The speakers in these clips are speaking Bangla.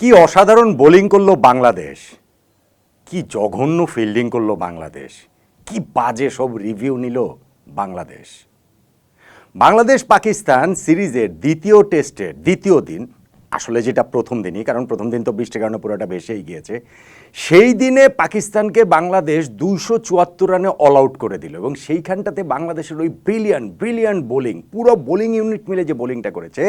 কি অসাধারণ বোলিং করল বাংলাদেশ? কি জঘন্য ফিল্ডিং করল বাংলাদেশ? কি বাজে সব রিভিউ নিল বাংলাদেশ? বাংলাদেশ পাকিস্তান সিরিজের দ্বিতীয় টেস্টের দ্বিতীয় দিন আসলে যেটা প্রথম দিনই, কারণ প্রথম দিন তো বৃষ্টির কারণে পুরোটা ভেসেই গিয়েছে, সেই দিনে পাকিস্তানকে বাংলাদেশ দুইশো চুয়াত্তর রানে অল আউট করে দিল এবং সেইখানটাতে বাংলাদেশের ওই ব্রিলিয়ান ব্রিলিয়ান্ট বোলিং পুরো বোলিং ইউনিট মিলে যে বোলিংটা করেছে,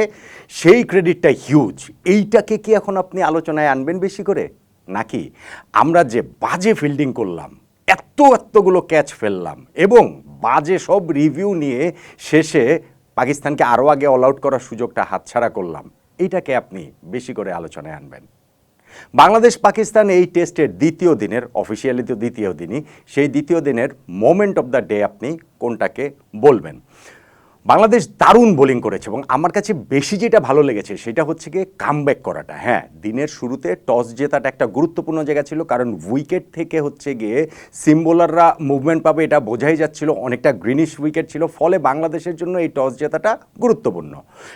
সেই ক্রেডিটটা হিউজ এইটাকে কি এখন আপনি আলোচনায় আনবেন বেশি করে? নাকি আমরা যে বাজে ফিল্ডিং করলাম, এত এতগুলো ক্যাচ ফেললাম এবং বাজে সব রিভিউ নিয়ে শেষে পাকিস্তানকে আরও আগে অল আউট করার সুযোগটা হাতছাড়া করলাম এইটাকে আপনি বেশি করে আলোচনায় আনবেন। বাংলাদেশ পাকিস্তান এই টেস্টের দ্বিতীয় দিনের অফিসিয়ালি তো দ্বিতীয় দিনই, সেই দ্বিতীয় দিনের মোমেন্ট অফ দ্য ডে আপনি কোনটাকে বলবেন। বাংলাদেশ দারুণ বোলিং করেছে এবং আমার কাছে বেশি যেটা ভালো লেগেছে সেটা হচ্ছে গিয়ে কামব্যাক করাটা। হ্যাঁ দিনের শুরুতে টস জেতাটা একটা গুরুত্বপূর্ণ জায়গা ছিল, কারণ উইকেট থেকে হচ্ছে গিয়ে সিম্বোলাররা মুভমেন্ট পাবে এটা বোঝাই যাচ্ছিল, অনেকটা গ্রিনিশ উইকেট ছিল, ফলে বাংলাদেশের জন্য এই টস জেতাটা গুরুত্বপূর্ণ।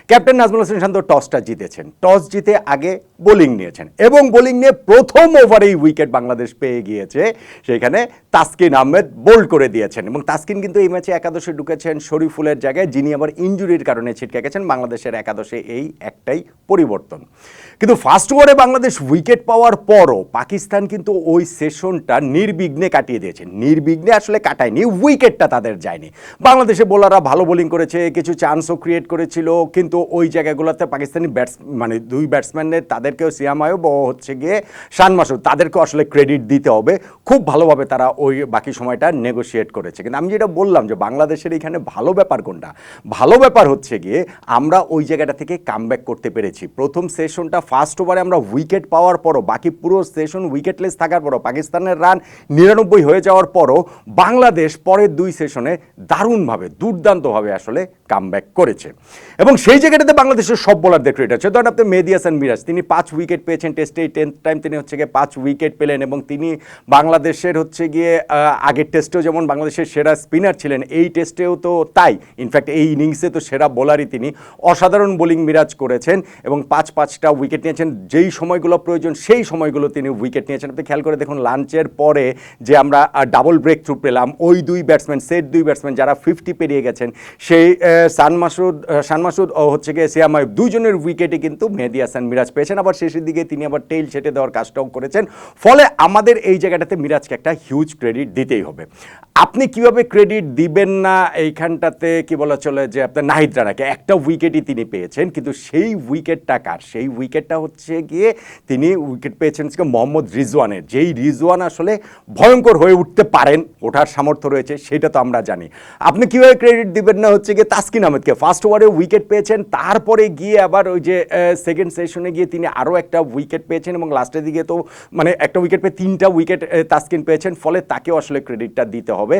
ক্যাপ্টেন নাজমুল হোসেন শান্ত টসটা জিতেছেন। টস জিতে আগে বোলিং নিয়েছেন এবং বোলিং নিয়ে প্রথম ওভারেই উইকেট বাংলাদেশ পেয়ে গিয়েছে, সেখানে তাসকিন আহমেদ বোল্ড করে দিয়েছেন এবং তাসকিন কিন্তু এই ম্যাচে একাদশে ঢুকেছেন শরীফুলের জায়গায়, যিনি আবার ইঞ্জুরির কারণে ছিটকে গেছেন। বাংলাদেশের একাদশে এই একটাই পরিবর্তন। কিন্তু ফার্স্ট ওভারে বাংলাদেশ উইকেট পাওয়ার পরও পাকিস্তান কিন্তু ওই সেশনটা নির্বিঘ্নে কাটিয়ে দিয়েছে। নির্বিঘ্নে আসলে কাটায়নি উইকেটটা তাদের যায়নি। বাংলাদেশের বোলাররা ভালো বোলিং করেছে, কিছু চান্সও ক্রিয়েট করেছিল, কিন্তু ওই জায়গাগুলোতে পাকিস্তানি ব্যাটস মানে দুই ব্যাটসম্যানের তাদেরকেও সিয়াম আয়ুব হচ্ছে গিয়ে শান মাসুদ, তাদেরকেও আসলে ক্রেডিট দিতে হবে। খুব ভালোভাবে তারা ওই বাকি সময়টা নেগোশিয়েট করেছে। কিন্তু আমি যেটা বললাম যে বাংলাদেশের এখানে ভালো ব্যাপার কোনটা? ভালো ব্যাপার হচ্ছে গিয়ে আমরা ওই জায়গাটা থেকে কামব্যাক করতে পেরেছি। প্রথম সেশনটা ফার্স্ট ওভারে আমরা উইকেট পাওয়ার পরও, বাকি পুরো সেশন উইকেটলেস থাকার পরও, পাকিস্তানের রান নিরানব্বই হয়ে যাওয়ার পরও বাংলাদেশ পরের দুই সেশনে দারুণভাবে, দুর্দান্তভাবে আসলে কামব্যাক করেছে। এবং সেই জায়গাটাতে বাংলাদেশের সব বোলারদের ক্রেডিট আছে। ধরেন আপনি মেহেদি হাসান মিরাজ, তিনি পাঁচ উইকেট পেয়েছেন টেস্টে টেন্থ টাইম তিনি হচ্ছে গিয়ে পাঁচ উইকেট পেলেন এবং তিনি বাংলাদেশের হচ্ছে গিয়ে আগের টেস্টেও যেমন বাংলাদেশের সেরা স্পিনার ছিলেন, এই টেস্টেও তো তাই। ইনফ্যাক্ট এই ইনিংসে তো সেরা বোলারই তিনি। অসাধারণ বোলিং মিরাজ করেছেন এবং পাঁচ পাঁচটা উইকেট নিয়েছেন। যেই সময়গুলো প্রয়োজন, সেই সময়গুলো তিনি উইকেট নিয়েছেন। আপনি খেয়াল করে দেখুন লাঞ্চের পরে যে আমরা ডাবল ব্রেক থ্রু পেলাম, ওই দুই ব্যাটসম্যান সেট দুই ব্যাটসম্যান যারা ফিফটি পেরিয়ে গেছেন, সেই সান মাসুদ শান মাসুদ হচ্ছে গিয়ে সিয়াম আয়ুব দুইজনের উইকেটে কিন্তু মেহেদি হাসান মিরাজ পেয়েছেন। আবার শেষের দিকে তিনি আবার টেইল ছেটে দেওয়ার কাজটাও করেছেন। ফলে আমাদের এই জায়গাটাতে মিরাজকে একটা হিউজ ক্রেডিট দিতেই হবে। আপনি কীভাবে ক্রেডিট দিবেন না এইখানটাতে? কি বলা চলে যে আপনার নাহিদ রানাকে একটা উইকেটই তিনি পেয়েছেন, কিন্তু সেই উইকেটটা কার? সেই উইকেটটা হচ্ছে গিয়ে তিনি উইকেট পেয়েছেন মোহাম্মদ রিজওয়ানের। যেই রিজওয়ান আসলে ভয়ঙ্কর হয়ে উঠতে পারেন, ওঠার সামর্থ্য রয়েছে, সেটা তো আমরা জানি। আপনি কীভাবে ক্রেডিট দিবেন না হচ্ছে গিয়ে তাসকিন আহমেদকে? ফার্স্ট ওভারে উইকেট পেয়েছেন, তারপরে গিয়ে আবার ওই যে সেকেন্ড সেশনে গিয়ে তিনি আরও একটা উইকেট পেয়েছেন এবং লাস্টের দিকে তো মানে একটা উইকেট পেয়ে তিনটা উইকেট তাসকিন পেয়েছেন, ফলে তাকেও আসলে ক্রেডিটটা দিতে হবে। হবে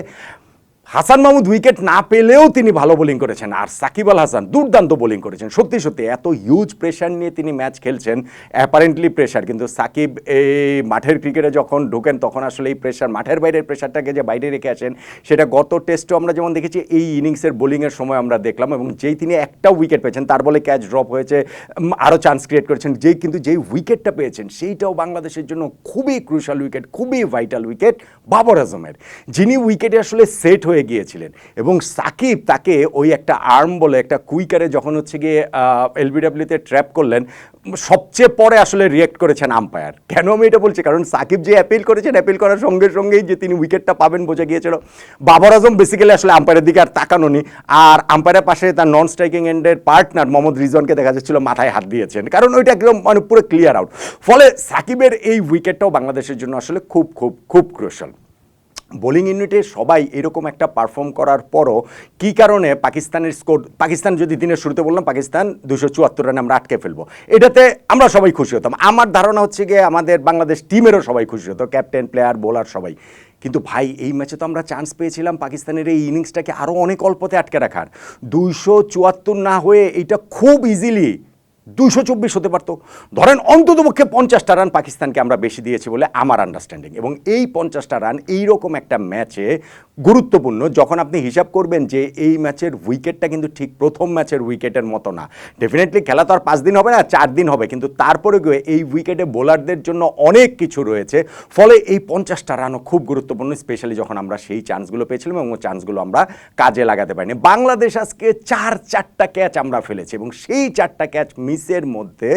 হাসান মাহমুদ উইকেট না পেলেও তিনি ভালো বোলিং করেছেন। আর সাকিব আল হাসান দুর্দান্ত বোলিং করেছেন। সত্যি সত্যি, এত হিউজ প্রেশার নিয়ে তিনি ম্যাচ খেলছেন অ্যাপারেন্টলি প্রেশার কিন্তু সাকিব এই মাঠের ক্রিকেটে যখন ঢোকেন, তখন আসলে এই প্রেশার মাঠের বাইরের প্রেশারটাকে যে বাইরে রেখে আসেন, সেটা গত টেস্টও আমরা যেমন দেখেছি, এই ইনিংসের বোলিংয়ের সময় আমরা দেখলাম এবং যেই তিনি একটা উইকেট পেয়েছেন, তার বলে ক্যাচ ড্রপ হয়েছে আরও চান্স ক্রিয়েট করেছেন। যেই কিন্তু যেই উইকেটটা পেয়েছেন, সেইটাও বাংলাদেশের জন্য খুবই ক্রুশাল উইকেট খুবই ভাইটাল উইকেট বাবর আজমের। যিনি উইকেটে আসলে সেট হয়ে গিয়েছিলেন এবং সাকিব তাকে ওই একটা আর্ম বলে, একটা কুইকারে যখন হচ্ছে গিয়ে এলবিডাব্লিউতে ট্র্যাপ করলেন, সবচেয়ে পরে আসলে রিয়েক্ট করেছেন আম্পায়ার। কেন আমি এটা বলছি? কারণ সাকিব যে অ্যাপিল করেছেন অ্যাপিল করার সঙ্গে সঙ্গেই যে তিনি উইকেটটা পাবেন বোঝা গিয়েছিল। বাবর আজম বেসিক্যালি আসলে আম্পায়ারের দিকে আর তাকানো নি আর আম্পায়ারের পাশে তার নন স্ট্রাইকিং এন্ডের পার্টনার মোহাম্মদ রিজওয়ানকে দেখা যাচ্ছিল, মাথায় হাত দিয়েছেন। কারণ ওইটা একদম মানে পুরো ক্লিয়ার আউট ফলে সাকিবের এই উইকেটটাও বাংলাদেশের জন্য আসলে খুব খুব খুব ক্রুশাল বোলিং ইউনিটে সবাই এরকম একটা পারফর্ম করার পরও কী কারণে পাকিস্তানের স্কোর পাকিস্তান যদি দিনের শুরুতে বললাম, পাকিস্তান দুশো চুয়াত্তর রানে আমরা আটকে ফেলব। এটাতে আমরা সবাই খুশি হতাম। আমার ধারণা হচ্ছে গিয়ে আমাদের বাংলাদেশ টিমেরও সবাই খুশি হতো ক্যাপ্টেন প্লেয়ার বোলার সবাই। কিন্তু ভাই, এই ম্যাচে তো আমরা চান্স পেয়েছিলাম পাকিস্তানের এই ইনিংসটাকে আরও অনেক অল্পতে আটকে রাখার। দুইশো চুয়াত্তর না হয়ে এটা খুব ইজিলি দুশো চব্বিশ হতে পারতো। ধরেন অন্ততপক্ষে পঞ্চাশটা রান পাকিস্তানকে আমরা বেশি দিয়েছি বলে আমার আন্ডারস্ট্যান্ডিং এবং এই পঞ্চাশটা রান এইরকম একটা ম্যাচে গুরুত্বপূর্ণ, যখন আপনি হিসাব করবেন যে এই ম্যাচের উইকেটটা কিন্তু ঠিক প্রথম ম্যাচের উইকেটের মতো না। ডেফিনেটলি খেলা তো আর পাঁচ দিন হবে না, চার দিন হবে। কিন্তু তারপরে গিয়ে এই উইকেটে বোলারদের জন্য অনেক কিছু রয়েছে। ফলে এই পঞ্চাশটা রানও খুব গুরুত্বপূর্ণ স্পেশালি যখন আমরা সেই চান্সগুলো পেয়েছিলাম এবং চান্সগুলো আমরা কাজে লাগাতে পারিনি। বাংলাদেশ আজকে চার চারটা ক্যাচ আমরা ফেলেছি এবং সেই চারটা ক্যাচ মিসের মধ্যে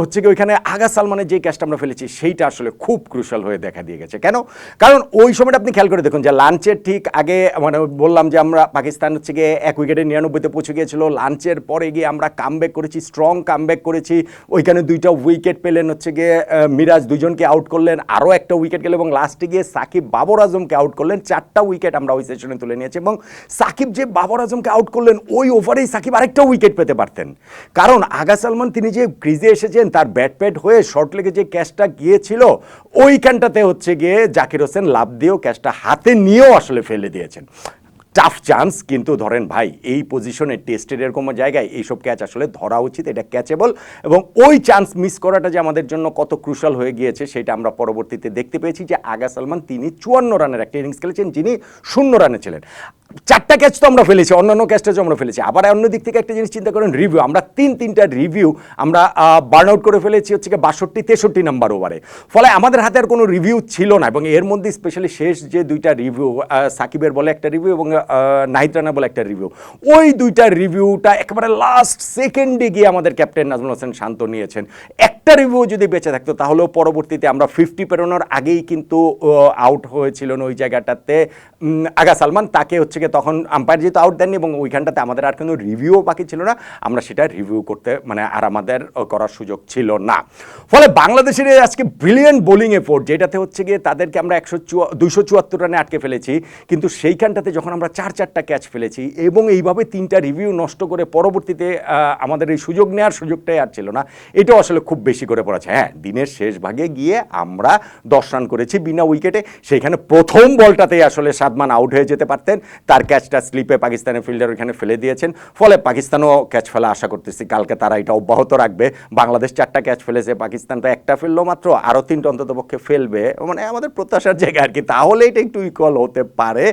হচ্ছে কি ওইখানে আগা সালমানের যে ক্যাচটা আমরা ফেলেছি, সেইটা আসলে খুব ক্রুশাল হয়ে দেখা দিয়ে গেছে। কেন? কারণ ওই সময়টা আপনি খেয়াল করে দেখুন যে লাঞ্চের ঠিক আগে মানে বললাম যে আমরা পাকিস্তান হচ্ছে গিয়ে এক উইকেটে নিরানব্বইতে পৌঁছে গিয়েছিল। লাঞ্চের পরে গিয়ে আমরা কামব্যাক করেছি স্ট্রং কামব্যাক করেছি। ওইখানে দুইটা উইকেট পেলেন হচ্ছে গিয়ে মিরাজ দুজনকে আউট করলেন। আরও একটা উইকেট গেল এবং লাস্টে গিয়ে সাকিব বাবর আজমকে আউট করলেন। চারটা উইকেট আমরা ওই সেশনে তুলে নিয়েছি এবং সাকিব যে বাবর আজমকে আউট করলেন, ওই ওভারেই সাকিব আরেকটা উইকেট পেতে পারতেন। কারণ আগা সালমান তিনি যে ক্রিজে এসেছেন, তার ব্যাট প্যাট হয়ে শর্ট লেগে যে ক্যাচটা গিয়েছিল, ওইখানটাতে হচ্ছে গিয়ে জাকির হোসেন লাভ দিয়েও ক্যাচটা হাতে নিয়েও আসলে ফেলে দিয়েছেন। টাফ চান্স কিন্তু ধরেন ভাই, এই পজিশনে টেস্টের এরকম জায়গায় এইসব ক্যাচ আসলে ধরা উচিত, এটা ক্যাচেবল এবং ওই চান্স মিস করাটা যে আমাদের জন্য কত ক্রুশাল হয়ে গিয়েছে, সেটা আমরা পরবর্তীতে দেখতে পেয়েছি যে আগা সালমান তিনি চুয়ান্ন রানের একটা ইনিংস খেলেছেন, যিনি শূন্য রানে ছিলেন। চারটা ক্যাচ তো আমরা ফেলেছি, অন্যান্য ক্যাচটা আমরা ফেলেছি। আবার অন্য দিক থেকে একটা জিনিস চিন্তা করেন রিভিউ আমরা তিন, তিনটা রিভিউ আমরা বার্ন আউট করে ফেলেছি হচ্ছে কি বাষট্টি, তেষট্টি নাম্বার ওভারে ফলে আমাদের হাতে আর কোনো রিভিউ ছিল না এবং এর মধ্যে স্পেশালি শেষ যে দুইটা রিভিউ সাকিবের বলে একটা রিভিউ এবং নাহিদ রানা বলে একটা রিভিউ ওই দুইটা রিভিউটা একেবারে লাস্ট সেকেন্ডে গিয়ে আমাদের ক্যাপ্টেন নাজমুল হোসেন শান্ত নিয়েছেন। একটা রিভিউ যদি বেঁচে থাকতো, তাহলেও পরবর্তীতে আমরা ফিফটি পেরোনোর আগেই কিন্তু আউট হয়েছিলেন ওই জায়গাটাতে। আগা সালমান তাকে হচ্ছে গিয়ে তখন আম্পায়ার যেহেতু আউট দেননি এবং ওইখানটাতে আমাদের আর কোনো রিভিউও বাকি ছিল না, আমরা সেটা রিভিউ করতে মানে আর আমাদের করার সুযোগ ছিল না। ফলে বাংলাদেশের আজকে ব্রিলিয়ান্ট বোলিং এফোর্ট যেটাতে হচ্ছে গিয়ে তাদেরকে আমরা একশো দুইশো চুয়াত্তর রানে আটকে ফেলেছি, কিন্তু সেইখানটাতে যখন আমরা চার চারটা ক্যাচ ফেলেছি এবং এইভাবে তিনটা রিভিউ নষ্ট করে পরবর্তীতে আমাদের এই সুযোগ নেওয়ার সুযোগটাই আর ছিল না, এটাও আসলে খুব বেশি করে পড়েছে হ্যাঁ দিনের শেষ ভাগে গিয়ে আমরা দশ রান করেছি বিনা উইকেটে সেইখানে প্রথম বলটাতেই আসলে সাদমান আউট হয়ে যেতে পারতেন। তার ক্যাচটা স্লিপে পাকিস্তানের ফিল্ডার ওইখানে ফেলে দিয়েছেন। ফলে পাকিস্তানও ক্যাচ ফেলা আশা করতেছি, কালকে তারা এটা অব্যাহত রাখবে। বাংলাদেশ চারটা ক্যাচ ফেলেছে, পাকিস্তান তো একটা ফেলল মাত্র, আরও তিনটা অন্তত পক্ষে ফেলবে। মানে আমাদের প্রত্যাশার জায়গা আর কি, তাহলে এটা একটু ইকুয়াল হতে পারে।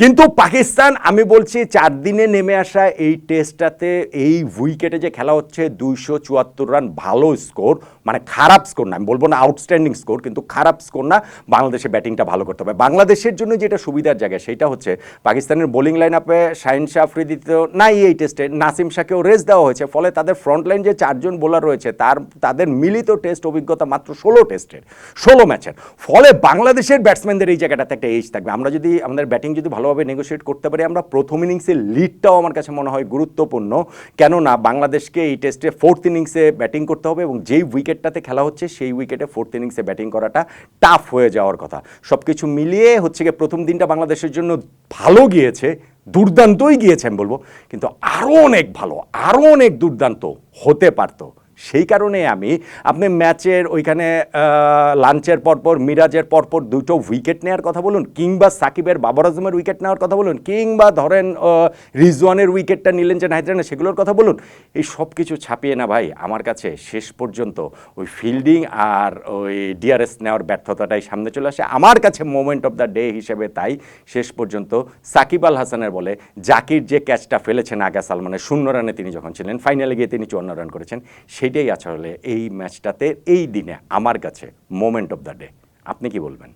কিন্তু পাকিস্তান, আমি বলছি, চার দিনে নেমে আসা এই টেস্টটাতে এই উইকেটে যে খেলা হচ্ছে, দুইশো চুয়াত্তর রান, ভালো স্কোর মানে খারাপ স্কোর না, আমি বলব না আউটস্ট্যান্ডিং স্কোর কিন্তু খারাপ স্কোর না বাংলাদেশে ব্যাটিংটা ভালো করতে হবে। বাংলাদেশের জন্য যেটা সুবিধার জায়গা সেটা হচ্ছে পাকিস্তানের বোলিং লাইন আপে শাহিন শাহ আফ্রিদি তো নাই এই টেস্টে নাসিম শাহকেও রেস্ট দেওয়া হয়েছে, ফলে তাদের ফ্রন্ট লাইন যে চারজন বোলার রয়েছে, তার, তাদের মিলিত টেস্ট অভিজ্ঞতা মাত্র ষোলো টেস্টের ষোলো ম্যাচের ফলে বাংলাদেশের ব্যাটসম্যানদের এই জায়গাটাতে একটা এজ থাকবে। আমরা যদি, আমাদের ব্যাটিং যদি ভালোভাবে নেগোসিয়েট করতে পারি, আমরা প্রথম ইনিংসের লিডটাও আমার কাছে মনে হয় গুরুত্বপূর্ণ। কেননা বাংলাদেশকে এই টেস্টে ফোর্থ ইনিংসে ব্যাটিং করতে হবে এবং যেই উইকেটটাতে খেলা হচ্ছে, সেই উইকেটে ফোর্থ ইনিংসে ব্যাটিং করাটা টাফ হয়ে যাওয়ার কথা। সব কিছু মিলিয়ে হচ্ছে গিয়ে প্রথম দিনটা বাংলাদেশের জন্য ভালো গিয়েছে, দুর্দান্তই গিয়েছে আমি বলব। কিন্তু আরও অনেক ভালো আরও অনেক দুর্দান্ত হতে পারতো। সেই কারণে আমি, আপনি ম্যাচের ওইখানে লাঞ্চের পরপর, মিরাজের পরপর দুটো উইকেট নেওয়ার কথা বলুন, কিংবা সাকিবের, বাবর আজমের উইকেট নেওয়ার কথা বলুন, কিংবা ধরেন রিজওয়ানের উইকেটটা নিলেন যে নাইট্রানে সেগুলোর কথা বলুন, এই সব কিছু ছাপিয়ে না ভাই, আমার কাছে শেষ পর্যন্ত ওই ফিল্ডিং আর ওই ডিআরএস নেওয়ার ব্যর্থতাটাই সামনে চলে আসে। আমার কাছে মোমেন্ট অফ দ্য ডে হিসেবে তাই শেষ পর্যন্ত সাকিব আল হাসানের বলে জাকির যে ক্যাচটা ফেলেছেন আগা সালমানের, শূন্য রানে তিনি যখন ছিলেন ফাইনালে গিয়ে তিনি চুয়ান্ন রান করেছেন সেটাই আসলে এই ম্যাচটাতে, এই দিনে, আমার কাছে মোমেন্ট অফ দ্য ডে আপনি কি বলবেন?